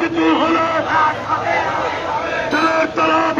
কিছু হলে তারা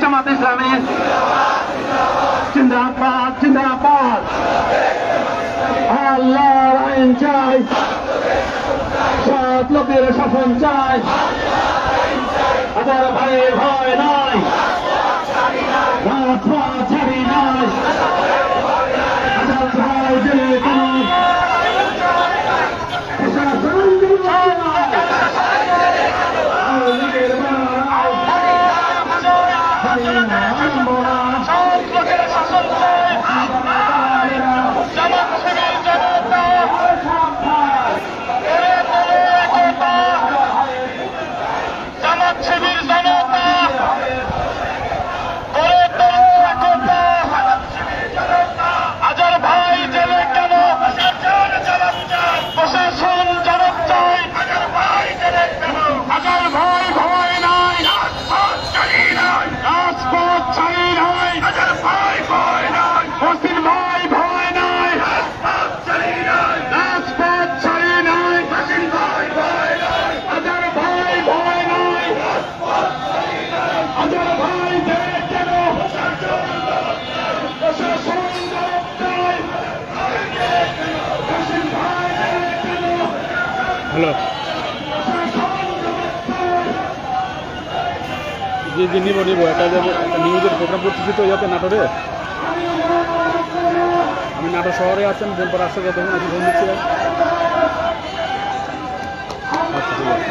জামাত ইসলামী জিন্দাবাদ জিন্দাবাদ আল্লাহর আইন চাই সৎ লোকের শাসন চাই হাজার ভাইয়ের ভয় রাজপথ ছাড়ি নয় 아, হ্যালো যে যে নিব নিব, একটা যে একটা নিউজের প্রোগ্রাম করতেছি তো যাতে নাটোরে। আমি নাটোর শহরে আছেন বোলপুর আসতে যাতে আজকে ফোন দিচ্ছিলাম আচ্ছা ঠিক আছে।